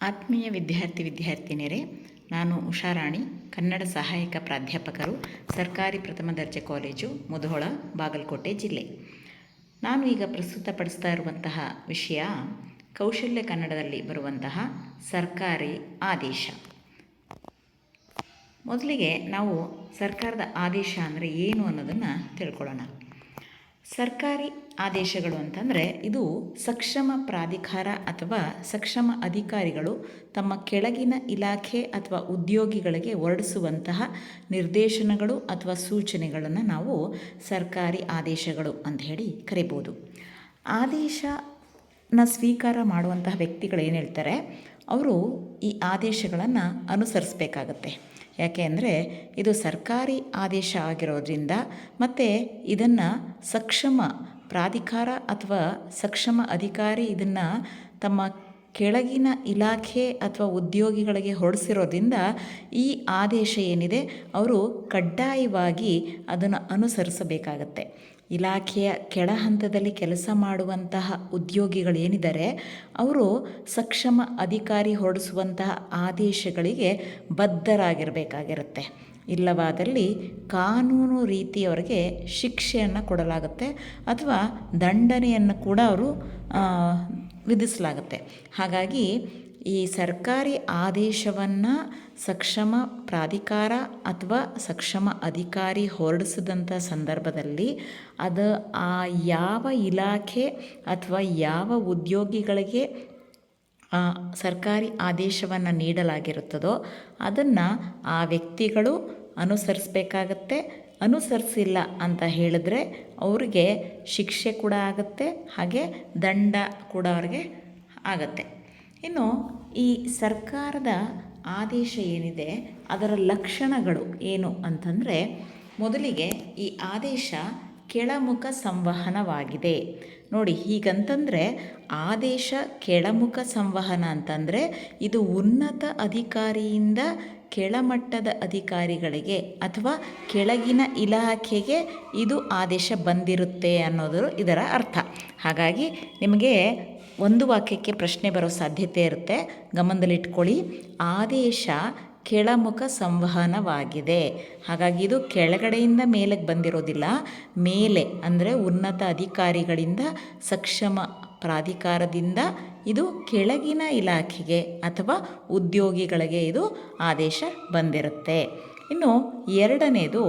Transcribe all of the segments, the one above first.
ಆತ್ಮೀಯ ವಿದ್ಯಾರ್ಥಿ ವಿದ್ಯಾರ್ಥಿನಿಯರೇ, ನಾನು ಉಷಾರಾಣಿ ಕನ್ನಡ ಸಹಾಯಕ ಪ್ರಾಧ್ಯಾಪಕರು, ಸರ್ಕಾರಿ ಪ್ರಥಮ ದರ್ಜೆ ಕಾಲೇಜು, ಮುಧೋಳ, ಬಾಗಲಕೋಟೆ ಜಿಲ್ಲೆ. ನಾನು ಈಗ ಪ್ರಸ್ತುತಪಡಿಸ್ತಾ ಇರುವಂತಹ ವಿಷಯ ಕೌಶಲ್ಯ ಕನ್ನಡದಲ್ಲಿ ಬರುವಂತಹ ಸರ್ಕಾರಿ ಆದೇಶ. ಮೊದಲಿಗೆ ನಾವು ಸರ್ಕಾರದ ಆದೇಶ ಅಂದರೆ ಏನು ಅನ್ನೋದನ್ನು ತಿಳ್ಕೊಳ್ಳೋಣ. ಸರ್ಕಾರಿ ಆದೇಶಗಳು ಅಂತಂದರೆ ಇದು ಸಕ್ಷಮ ಪ್ರಾಧಿಕಾರ ಅಥವಾ ಸಕ್ಷಮ ಅಧಿಕಾರಿಗಳು ತಮ್ಮ ಕೆಳಗಿನ ಇಲಾಖೆ ಅಥವಾ ಉದ್ಯೋಗಿಗಳಿಗೆ ಹೊರಡಿಸುವಂತಹ ನಿರ್ದೇಶನಗಳು ಅಥವಾ ಸೂಚನೆಗಳನ್ನು ನಾವು ಸರ್ಕಾರಿ ಆದೇಶಗಳು ಅಂತ ಹೇಳಿ ಕರಿಬೋದು. ಆದೇಶನ ಸ್ವೀಕಾರ ಮಾಡುವಂತಹ ವ್ಯಕ್ತಿಗಳು ಏನು ಹೇಳ್ತಾರೆ? ಅವರು ಈ ಆದೇಶಗಳನ್ನು ಅನುಸರಿಸಬೇಕಾಗತ್ತೆ. ಯಾಕೆ ಅಂದರೆ ಇದು ಸರ್ಕಾರಿ ಆದೇಶ ಆಗಿರೋದ್ರಿಂದ ಮತ್ತು ಇದನ್ನು ಸಕ್ಷಮ ಪ್ರಾಧಿಕಾರ ಅಥವಾ ಸಕ್ಷಮ ಅಧಿಕಾರಿ ಇದನ್ನು ತಮ್ಮ ಕೆಳಗಿನ ಇಲಾಖೆ ಅಥವಾ ಉದ್ಯೋಗಿಗಳಿಗೆ ಹೊರಡಿಸಿರೋದ್ರಿಂದ ಈ ಆದೇಶ ಏನಿದೆ, ಅವರು ಕಡ್ಡಾಯವಾಗಿ ಅದನ್ನು ಅನುಸರಿಸಬೇಕಾಗತ್ತೆ. ಇಲಾಖೆಯ ಕೆಳ ಹಂತದಲ್ಲಿ ಕೆಲಸ ಮಾಡುವಂತಹ ಉದ್ಯೋಗಿಗಳೇನಿದ್ದಾರೆ ಅವರು ಸಕ್ಷಮ ಅಧಿಕಾರಿ ಹೊರಡಿಸುವಂತಹ ಆದೇಶಗಳಿಗೆ ಬದ್ಧರಾಗಿರಬೇಕಾಗಿರುತ್ತೆ. ಇಲ್ಲವಾದಲ್ಲಿ ಕಾನೂನು ರೀತಿಯವರಿಗೆ ಶಿಕ್ಷೆಯನ್ನು ಕೊಡಲಾಗುತ್ತೆ ಅಥವಾ ದಂಡನೆಯನ್ನು ಕೂಡ ಅವರು ವಿಧಿಸಲಾಗುತ್ತೆ. ಹಾಗಾಗಿ ಈ ಸರ್ಕಾರಿ ಆದೇಶವನ್ನು ಸಕ್ಷಮ ಪ್ರಾಧಿಕಾರ ಅಥವಾ ಸಕ್ಷಮ ಅಧಿಕಾರಿ ಹೊರಡಿಸಿದಂಥ ಸಂದರ್ಭದಲ್ಲಿ ಅದು ಆ ಯಾವ ಇಲಾಖೆ ಅಥವಾ ಯಾವ ಉದ್ಯೋಗಿಗಳಿಗೆ ಸರ್ಕಾರಿ ಆದೇಶವನ್ನು ನೀಡಲಾಗಿರುತ್ತದೋ ಅದನ್ನು ಆ ವ್ಯಕ್ತಿಗಳು ಅನುಸರಿಸಬೇಕಾಗತ್ತೆ. ಅನುಸರಿಸಿಲ್ಲ ಅಂತ ಹೇಳಿದ್ರೆ ಅವರಿಗೆ ಶಿಕ್ಷೆ ಕೂಡ ಆಗುತ್ತೆ, ಹಾಗೆ ದಂಡ ಕೂಡ ಅವ್ರಿಗೆ ಆಗತ್ತೆ. ಇನ್ನು ಈ ಸರ್ಕಾರದ ಆದೇಶ ಏನಿದೆ, ಅದರ ಲಕ್ಷಣಗಳು ಏನು ಅಂತಂದರೆ, ಮೊದಲಿಗೆ ಈ ಆದೇಶ ಕೆಳಮುಖ ಸಂವಹನವಾಗಿದೆ. ನೋಡಿ, ಹೀಗಂತಂದರೆ ಆದೇಶ ಕೆಳಮುಖ ಸಂವಹನ ಅಂತಂದರೆ, ಇದು ಉನ್ನತ ಅಧಿಕಾರಿಯಿಂದ ಕೆಳಮಟ್ಟದ ಅಧಿಕಾರಿಗಳಿಗೆ ಅಥವಾ ಕೆಳಗಿನ ಇಲಾಖೆಗೆ ಇದು ಆದೇಶ ಬಂದಿರುತ್ತೆ ಅನ್ನೋದು ಇದರ ಅರ್ಥ. ಹಾಗಾಗಿ ನಿಮಗೆ ಒಂದು ವಾಕ್ಯಕ್ಕೆ ಪ್ರಶ್ನೆ ಬರೋ ಸಾಧ್ಯತೆ ಇರುತ್ತೆ. ಗಮನದಲ್ಲಿಟ್ಕೊಳ್ಳಿ. ಆದೇಶ ಕೆಳಮುಖ ಸಂವಹನವಾಗಿದೆ. ಹಾಗಾಗಿ ಇದು ಕೆಳಗಡೆಯಿಂದ ಮೇಲಕ್ಕೆ ಬಂದಿರೋದಿಲ್ಲ. ಮೇಲೆ ಅಂದರೆ ಉನ್ನತ ಅಧಿಕಾರಿಗಳಿಂದ, ಸಕ್ಷಮ ಪ್ರಾಧಿಕಾರದಿಂದ ಇದು ಕೆಳಗಿನ ಇಲಾಖೆಗೆ ಅಥವಾ ಉದ್ಯೋಗಿಗಳಿಗೆ ಇದು ಆದೇಶ ಬಂದಿರುತ್ತೆ. ಇನ್ನು ಎರಡನೇದು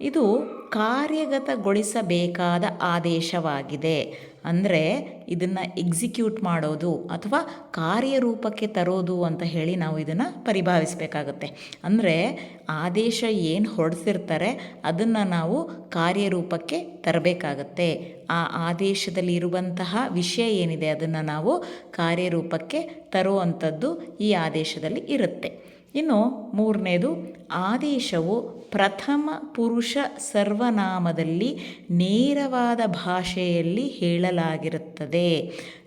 ಇದು ಕಾರ್ಯಗತಗೊಳಿಸಬೇಕಾದ ಆದೇಶವಾಗಿದೆ. ಅಂದರೆ ಇದನ್ನು ಎಕ್ಸಿಕ್ಯೂಟ್ ಮಾಡೋದು ಅಥವಾ ಕಾರ್ಯರೂಪಕ್ಕೆ ತರೋದು ಅಂತ ಹೇಳಿ ನಾವು ಇದನ್ನು ಪರಿಭಾವಿಸಬೇಕಾಗುತ್ತೆ. ಅಂದರೆ ಆದೇಶ ಏನು ಹೊಡೆಸಿರ್ತಾರೆ ಅದನ್ನು ನಾವು ಕಾರ್ಯರೂಪಕ್ಕೆ ತರಬೇಕಾಗತ್ತೆ. ಆ ಆದೇಶದಲ್ಲಿ ಇರುವಂತಹ ವಿಷಯ ಏನಿದೆ ಅದನ್ನು ನಾವು ಕಾರ್ಯರೂಪಕ್ಕೆ ತರುವಂಥದ್ದು ಈ ಆದೇಶದಲ್ಲಿ ಇರುತ್ತೆ. ಇನ್ನು ಮೂರನೇದು, ಆದೇಶವು ಪ್ರಥಮ ಪುರುಷ ಸರ್ವನಾಮದಲ್ಲಿ ನೇರವಾದ ಭಾಷೆಯಲ್ಲಿ ಹೇಳಲಾಗಿರುತ್ತದೆ.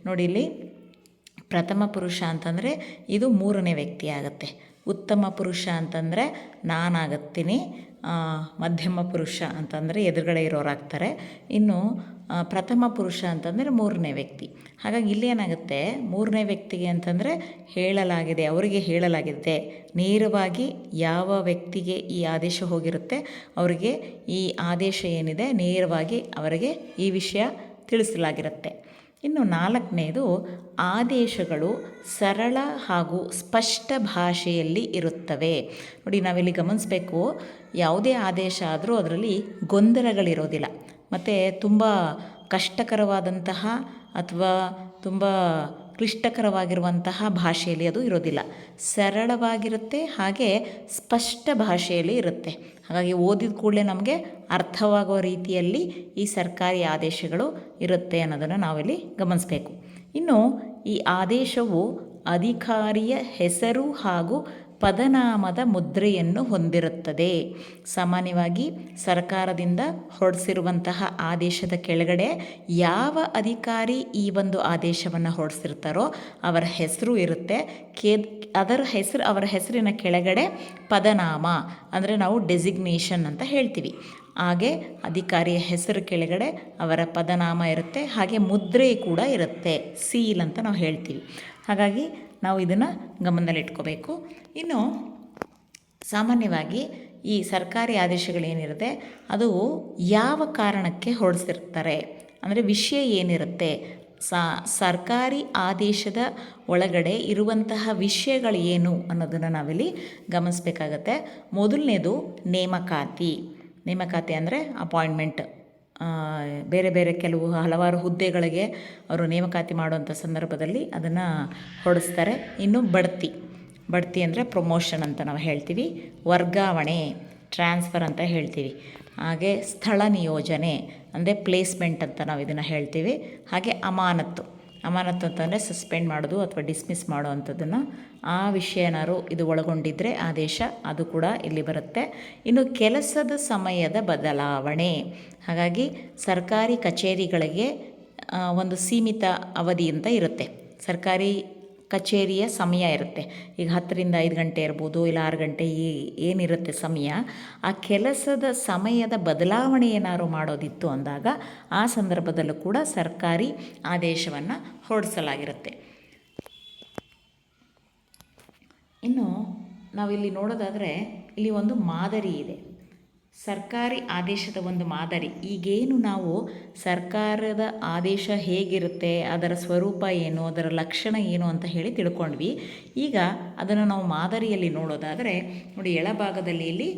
ನೋಡಿಲಿ ಪ್ರಥಮ ಪುರುಷ ಅಂತಂದರೆ ಇದು ಮೂರನೇ ವ್ಯಕ್ತಿ ಆಗುತ್ತೆ ಉತ್ತಮ ಪುರುಷ ಅಂತಂದರೆ ನಾನಾಗತ್ತೀನಿ ಮಧ್ಯಮ ಪುರುಷ ಅಂತಂದರೆ ಎದುರುಗಡೆ ಇರೋರಾಗ್ತಾರೆ. ಇನ್ನು ಪ್ರಥಮ ಪುರುಷ ಅಂತಂದರೆ ಮೂರನೇ ವ್ಯಕ್ತಿ. ಹಾಗಾಗಿ ಇಲ್ಲಿ ಏನಾಗುತ್ತೆ? ಮೂರನೇ ವ್ಯಕ್ತಿಗೆ ಅಂತಂದರೆ ಹೇಳಲಾಗಿದೆ, ಅವರಿಗೆ ಹೇಳಲಾಗಿದೆ. ನೇರವಾಗಿ ಯಾವ ವ್ಯಕ್ತಿಗೆ ಈ ಆದೇಶ ಹೋಗಿರುತ್ತೆ, ಅವರಿಗೆ ಈ ಆದೇಶ ಏನಿದೆ, ನೇರವಾಗಿ ಅವರಿಗೆ ಈ ವಿಷಯ ತಿಳಿಸಲಾಗಿರುತ್ತೆ. ಇನ್ನು ನಾಲ್ಕನೇದು, ಆದೇಶಗಳು ಸರಳ ಹಾಗೂ ಸ್ಪಷ್ಟ ಭಾಷೆಯಲ್ಲಿ ಇರುತ್ತವೆ. ನೋಡಿ, ನಾವಿಲ್ಲಿ ಗಮನಿಸಬೇಕು, ಯಾವುದೇ ಆದೇಶ ಆದರೂ ಅದರಲ್ಲಿ ಗೊಂದಲಗಳಿರೋದಿಲ್ಲ. ಮತ್ತು ತುಂಬ ಕಷ್ಟಕರವಾದಂತಹ ಅಥವಾ ತುಂಬ ಕ್ಲಿಷ್ಟಕರವಾಗಿರುವಂತಹ ಭಾಷೆಯಲ್ಲಿ ಅದು ಇರೋದಿಲ್ಲ. ಸರಳವಾಗಿರುತ್ತೆ, ಹಾಗೆ ಸ್ಪಷ್ಟ ಭಾಷೆಯಲ್ಲಿ ಇರುತ್ತೆ. ಹಾಗಾಗಿ ಓದಿದ ಕೂಡಲೇ ನಮಗೆ ಅರ್ಥವಾಗುವ ರೀತಿಯಲ್ಲಿ ಈ ಸರ್ಕಾರಿ ಆದೇಶಗಳು ಇರುತ್ತೆ ಅನ್ನೋದನ್ನು ನಾವಿಲ್ಲಿ ಗಮನಿಸಬೇಕು. ಇನ್ನು ಈ ಆದೇಶವು ಅಧಿಕಾರಿಯ ಹೆಸರು ಹಾಗೂ ಪದನಾಮದ ಮುದ್ರೆಯನ್ನು ಹೊಂದಿರುತ್ತದೆ. ಸಾಮಾನ್ಯವಾಗಿ ಸರ್ಕಾರದಿಂದ ಹೊರಡಿಸಿರುವಂತಹ ಆದೇಶದ ಕೆಳಗಡೆ ಯಾವ ಅಧಿಕಾರಿ ಈ ಒಂದು ಆದೇಶವನ್ನು ಹೊರಡಿಸಿರ್ತಾರೋ ಅವರ ಹೆಸರು ಇರುತ್ತೆ. ಕೇ, ಅದರ ಹೆಸರು, ಅವರ ಹೆಸರಿನ ಕೆಳಗಡೆ ಪದನಾಮ, ಅಂದರೆ ನಾವು ಡೆಸಿಗ್ನೇಷನ್ ಅಂತ ಹೇಳ್ತೀವಿ. ಹಾಗೆ ಅಧಿಕಾರಿಯ ಹೆಸರು ಕೆಳಗಡೆ ಅವರ ಪದನಾಮ ಇರುತ್ತೆ, ಹಾಗೆ ಮುದ್ರೆ ಕೂಡ ಇರುತ್ತೆ, ಸೀಲ್ ಅಂತ ನಾವು ಹೇಳ್ತೀವಿ. ಹಾಗಾಗಿ ನಾವು ಇದನ್ನು ಗಮನದಲ್ಲಿಟ್ಕೋಬೇಕು. ಇನ್ನು ಸಾಮಾನ್ಯವಾಗಿ ಈ ಸರ್ಕಾರಿ ಆದೇಶಗಳೇನಿರುತ್ತೆ, ಅದು ಯಾವ ಕಾರಣಕ್ಕೆ ಹೊರಡಿಸಿರ್ತಾರೆ? ಅಂದರೆ ವಿಷಯ ಏನಿರುತ್ತೆ? ಸಾ, ಸರ್ಕಾರಿ ಆದೇಶದ ಒಳಗಡೆ ಇರುವಂತಹ ವಿಷಯಗಳು ಏನು ಅನ್ನೋದನ್ನು ನಾವಿಲ್ಲಿ ಗಮನಿಸಬೇಕಾಗತ್ತೆ. ಮೊದಲನೇದು ನೇಮಕಾತಿ. ನೇಮಕಾತಿ ಅಂದರೆ ಅಪಾಯಿಂಟ್ಮೆಂಟ್. ಬೇರೆ ಬೇರೆ ಕೆಲವು ಹಲವಾರು ಹುದ್ದೆಗಳಿಗೆ ಅವರು ನೇಮಕಾತಿ ಮಾಡುವಂಥ ಸಂದರ್ಭದಲ್ಲಿ ಅದನ್ನು ಹೊರಡಿಸ್ತಾರೆ ಇನ್ನು ಬಡ್ತಿ ಬಡ್ತಿ ಅಂದರೆ ಪ್ರಮೋಷನ್ ಅಂತ ನಾವು ಹೇಳ್ತೀವಿ, ವರ್ಗಾವಣೆ, ಟ್ರಾನ್ಸ್ಫರ್ ಅಂತ ಹೇಳ್ತೀವಿ. ಹಾಗೆ ಸ್ಥಳ ನಿಯೋಜನೆ ಅಂದರೆ ಪ್ಲೇಸ್ಮೆಂಟ್ ಅಂತ ನಾವು ಇದನ್ನು ಹೇಳ್ತೀವಿ. ಹಾಗೆ ಅಮಾನತ್ತು. ಅಮಾನತ್ತು ಅಂತಂದರೆ ಸಸ್ಪೆಂಡ್ ಮಾಡೋದು ಅಥವಾ ಡಿಸ್ಮಿಸ್ ಮಾಡೋ ಅಂಥದ್ದನ್ನು ಆ ವಿಷಯ ಏನಾದ್ರು ಇದು ಒಳಗೊಂಡಿದ್ದರೆ ಆದೇಶ ಅದು ಕೂಡ ಇಲ್ಲಿ ಬರುತ್ತೆ. ಇನ್ನು ಕೆಲಸದ ಸಮಯದ ಬದಲಾವಣೆ. ಹಾಗಾಗಿ ಸರ್ಕಾರಿ ಕಚೇರಿಗಳಿಗೆ ಒಂದು ಸೀಮಿತ ಅವಧಿ ಅಂತ ಇರುತ್ತೆ. ಸರ್ಕಾರಿ ಕಚೇರಿಯ ಸಮಯ ಇರುತ್ತೆ. ಈಗ ಹತ್ತರಿಂದ ಐದು ಗಂಟೆ ಇರ್ಬೋದು, ಇಲ್ಲ ಆರು ಗಂಟೆ ಈ ಏನಿರುತ್ತೆ ಸಮಯ. ಆ ಕೆಲಸದ ಸಮಯದ ಬದಲಾವಣೆ ಏನಾದ್ರು ಮಾಡೋದಿತ್ತು ಅಂದಾಗ ಆ ಸಂದರ್ಭದಲ್ಲೂ ಕೂಡ ಸರ್ಕಾರಿ ಆದೇಶವನ್ನು ಹೊರಡಿಸಲಾಗಿರುತ್ತೆ. ಇನ್ನು ನಾವಿಲ್ಲಿ ನೋಡೋದಾದರೆ ಇಲ್ಲಿ ಒಂದು ಮಾದರಿ ಇದೆ. ಸರ್ಕಾರಿ ಆದೇಶದ ಒಂದು ಮಾದರಿ. ಈಗೇನು ನಾವು ಸರ್ಕಾರದ ಆದೇಶ ಹೇಗಿರುತ್ತೆ, ಅದರ ಸ್ವರೂಪ ಏನು, ಅದರ ಲಕ್ಷಣ ಏನು ಅಂತ ಹೇಳಿ ತಿಳ್ಕೊಂಡ್ವಿ. ಈಗ ಅದನ್ನು ನಾವು ಮಾದರಿಯಲ್ಲಿ ನೋಡೋದಾದರೆ, ನೋಡಿ ಎಳಭಾಗದಲ್ಲಿ ಇಲ್ಲಿ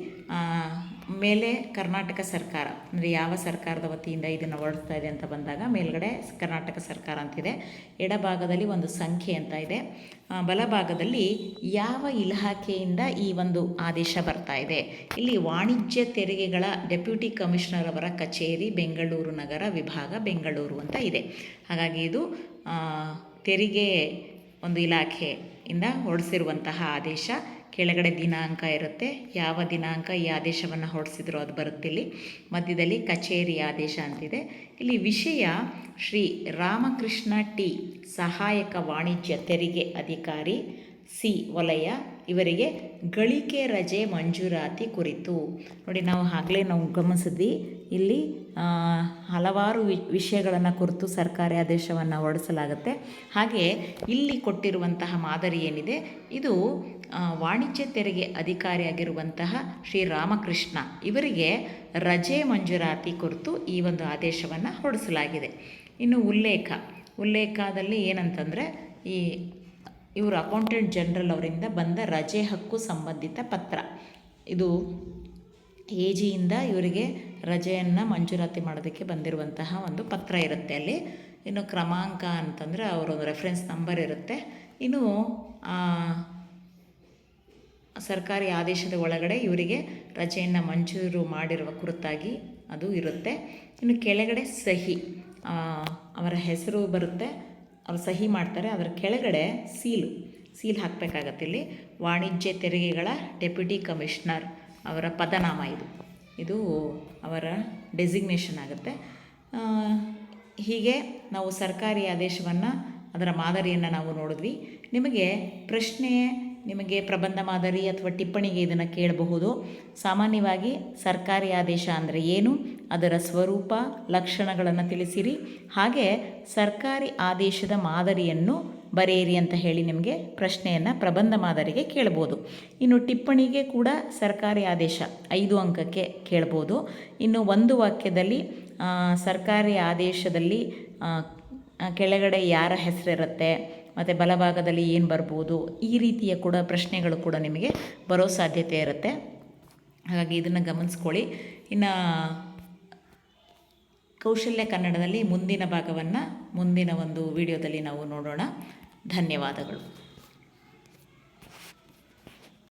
ಮೇಲೆ ಕರ್ನಾಟಕ ಸರ್ಕಾರ, ಅಂದರೆ ಯಾವ ಸರ್ಕಾರದ ವತಿಯಿಂದ ಇದನ್ನು ಹೊರಡಿಸ್ತಾ ಇದೆ ಅಂತ ಬಂದಾಗ ಮೇಲ್ಗಡೆ ಕರ್ನಾಟಕ ಸರ್ಕಾರ ಅಂತಿದೆ ಎಡಭಾಗದಲ್ಲಿ ಒಂದು ಸಂಖ್ಯೆ ಅಂತ ಇದೆ. ಬಲಭಾಗದಲ್ಲಿ ಯಾವ ಇಲಾಖೆಯಿಂದ ಈ ಒಂದು ಆದೇಶ ಬರ್ತಾ ಇದೆ? ಇಲ್ಲಿ ವಾಣಿಜ್ಯ ತೆರಿಗೆಗಳ ಡೆಪ್ಯೂಟಿ ಕಮಿಷನರ್ ಅವರ ಕಚೇರಿ, ಬೆಂಗಳೂರು ನಗರ ವಿಭಾಗ, ಬೆಂಗಳೂರು ಅಂತ ಇದೆ. ಹಾಗಾಗಿ ಇದು ತೆರಿಗೆ ಒಂದು ಇಲಾಖೆಯಿಂದ ಹೊರಡಿಸಿರುವಂತಹ ಆದೇಶ. ಕೆಳಗಡೆ ದಿನಾಂಕ ಇರುತ್ತೆ. ಯಾವ ದಿನಾಂಕ ಈ ಆದೇಶವನ್ನು ಹೊರಡಿಸಿದ್ರು ಅದು ಬರುತ್ತೆ ಇಲ್ಲಿ. ಮಧ್ಯದಲ್ಲಿ ಕಚೇರಿ ಆದೇಶ ಅಂತಿದೆ. ಇಲ್ಲಿ ವಿಷಯ ಶ್ರೀ ರಾಮಕೃಷ್ಣ ಟಿ ಸಹಾಯಕ ವಾಣಿಜ್ಯ ತೆರಿಗೆ ಅಧಿಕಾರಿ ಸಿ ವಲಯ ಇವರಿಗೆ ಗಳಿಕೆ ರಜೆ ಮಂಜೂರಾತಿ ಕುರಿತು. ನೋಡಿ, ನಾವು ಆಗಲೇ ನಾವು ಗಮನಿಸಿದ್ವಿ. ಇಲ್ಲಿ ಹಲವಾರು ವಿಷಯಗಳನ್ನು ಕುರಿತು ಸರ್ಕಾರಿ ಆದೇಶವನ್ನು ಹೊರಡಿಸಲಾಗುತ್ತೆ. ಹಾಗೆ ಇಲ್ಲಿ ಕೊಟ್ಟಿರುವಂತಹ ಮಾದರಿ ಏನಿದೆ? ಇದು ವಾಣಿಜ್ಯ ತೆರಿಗೆ ಅಧಿಕಾರಿಯಾಗಿರುವಂತಹ ಶ್ರೀ ರಾಮಕೃಷ್ಣ ಇವರಿಗೆ ರಜೆ ಮಂಜೂರಾತಿ ಕುರಿತು ಈ ಒಂದು ಆದೇಶವನ್ನು ಹೊರಡಿಸಲಾಗಿದೆ. ಇನ್ನು ಉಲ್ಲೇಖ. ಉಲ್ಲೇಖದಲ್ಲಿ ಏನಂತಂದರೆ, ಈ ಇವರು ಅಕೌಂಟೆಂಟ್ ಜನರಲ್ ಅವರಿಂದ ಬಂದ ರಜೆ ಹಕ್ಕು ಸಂಬಂಧಿತ ಪತ್ರ. ಇದು ಎ ಜಿಯಿಂದ ಇವರಿಗೆ ರಜೆಯನ್ನು ಮಂಜೂರಾತಿ ಮಾಡೋದಕ್ಕೆ ಬಂದಿರುವಂತಹ ಒಂದು ಪತ್ರ ಇರುತ್ತೆ ಅಲ್ಲಿ. ಇನ್ನು ಕ್ರಮಾಂಕ ಅಂತಂದರೆ ಅವರೊಂದು ರೆಫರೆನ್ಸ್ ನಂಬರ್ ಇರುತ್ತೆ. ಇನ್ನು ಸರ್ಕಾರಿ ಆದೇಶದ ಒಳಗಡೆ ಇವರಿಗೆ ರಜೆಯನ್ನು ಮಂಜೂರು ಮಾಡಿರುವ ಕುರಿತಾಗಿ ಅದು ಇರುತ್ತೆ. ಇನ್ನು ಕೆಳಗಡೆ ಸಹಿ ಅವರ ಹೆಸರು ಬರುತ್ತೆ. ಅವರು ಸಹಿ ಮಾಡ್ತಾರೆ. ಅದರ ಕೆಳಗಡೆ ಸೀಲು, ಸೀಲ್ ಹಾಕಬೇಕಾಗತ್ತೆ ಇಲ್ಲಿ. ವಾಣಿಜ್ಯ ತೆರಿಗೆಗಳ ಡೆಪ್ಯೂಟಿ ಕಮಿಷನರ್ ಅವರ ಪದನಾಮ ಇದು. ಇದು ಅವರ ಡೆಸಿಗ್ನೇಷನ್ ಆಗುತ್ತೆ. ಹೀಗೆ ನಾವು ಸರ್ಕಾರಿ ಆದೇಶವನ್ನು, ಅದರ ಮಾದರಿಯನ್ನು ನಾವು ನೋಡಿದ್ವಿ. ನಿಮಗೆ ಪ್ರಶ್ನೆ ನಿಮಗೆ ಪ್ರಬಂಧ ಮಾದರಿ ಅಥವಾ ಟಿಪ್ಪಣಿಗೆ ಇದನ್ನು ಕೇಳಬಹುದು. ಸಾಮಾನ್ಯವಾಗಿ ಸರ್ಕಾರಿ ಆದೇಶ ಅಂದರೆ ಏನು? ಅದರ ಸ್ವರೂಪ, ಲಕ್ಷಣಗಳನ್ನು ತಿಳಿಸಿರಿ. ಹಾಗೆ ಸರ್ಕಾರಿ ಆದೇಶದ ಮಾದರಿಯನ್ನು ಬರೆಯಿರಿ ಅಂತ ಹೇಳಿ ನಿಮಗೆ ಪ್ರಶ್ನೆಯನ್ನು ಪ್ರಬಂಧ ಮಾದರಿಗೆ ಕೇಳ್ಬೋದು ಇನ್ನು ಟಿಪ್ಪಣಿಗೆ ಕೂಡ ಸರ್ಕಾರಿ ಆದೇಶ ಐದು ಅಂಕಕ್ಕೆ ಕೇಳ್ಬೋದು ಇನ್ನು ಒಂದು ವಾಕ್ಯದಲ್ಲಿ ಸರ್ಕಾರಿ ಆದೇಶದಲ್ಲಿ ಕೆಳಗಡೆ ಯಾರ ಹೆಸರಿರುತ್ತೆ? ಮತ್ತು ಬಲಭಾಗದಲ್ಲಿ ಏನು ಬರ್ಬೋದು ಈ ರೀತಿಯ ಕೂಡ ಪ್ರಶ್ನೆಗಳು ಕೂಡ ನಿಮಗೆ ಬರೋ ಸಾಧ್ಯತೆ ಇರುತ್ತೆ. ಹಾಗಾಗಿ ಇದನ್ನು ಗಮನಿಸ್ಕೊಳ್ಳಿ. ಇನ್ನು ಕೌಶಲ್ಯ ಕನ್ನಡದಲ್ಲಿ ಮುಂದಿನ ಭಾಗವನ್ನು ಮುಂದಿನ ಒಂದು ವಿಡಿಯೋದಲ್ಲಿ ನಾವು ನೋಡೋಣ. ಧನ್ಯವಾದಗಳು.